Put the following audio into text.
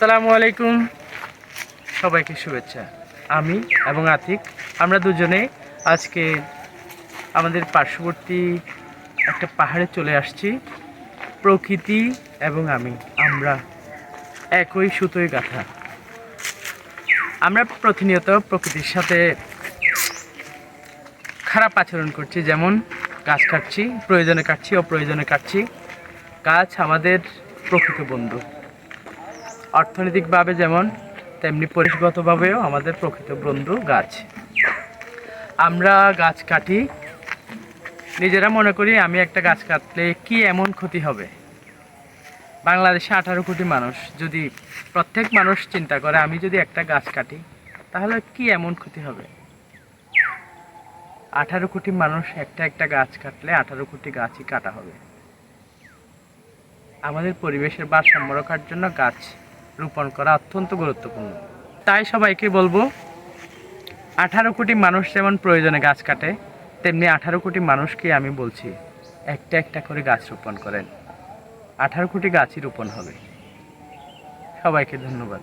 আসসালামু আলাইকুম। সবাইকে শুভেচ্ছা। আমি এবং আতিক, আমরা দুজনে আজকে আমাদের পার্শ্ববর্তী একটা পাহাড়ে চলে আসছি। প্রকৃতি এবং আমি, আমরা একই সুতোয় গাঁথা। আমরা প্রতিনিয়ত প্রকৃতির সাথে খারাপ আচরণ করছি, যেমন গাছ কাটছি, প্রয়োজনে কাটছি, অপ্রয়োজনে কাটছি। গাছ আমাদের প্রকৃত বন্ধু। অর্থনৈতিকভাবে যেমন, তেমনি পরিবেশগতভাবেও আমাদের প্রকৃত বন্ধু গাছ। আমরা গাছ কাটি, নিজেরা মনে করি আমি একটা গাছ কাটলে কি এমন ক্ষতি হবে? বাংলাদেশে আঠারো কোটি মানুষ, যদি প্রত্যেক মানুষ চিন্তা করে আমি যদি একটা গাছ কাটি, তাহলে কি এমন ক্ষতি হবে? আঠারো কোটি মানুষ একটা একটা গাছ কাটলে আঠারো কোটি গাছই কাটা হবে। আমাদের পরিবেশের ভারসাম্য রক্ষার জন্য গাছ রোপণ করা অত্যন্ত গুরুত্বপূর্ণ। তাই সবাইকে বলব, আঠারো কোটি মানুষ যেমন প্রয়োজনে গাছ কাটে, তেমনি আঠারো কোটি মানুষকে আমি বলছি, একটা একটা করে গাছ রোপণ করেন। আঠারো কোটি গাছই রোপণ হবে। সবাইকে ধন্যবাদ।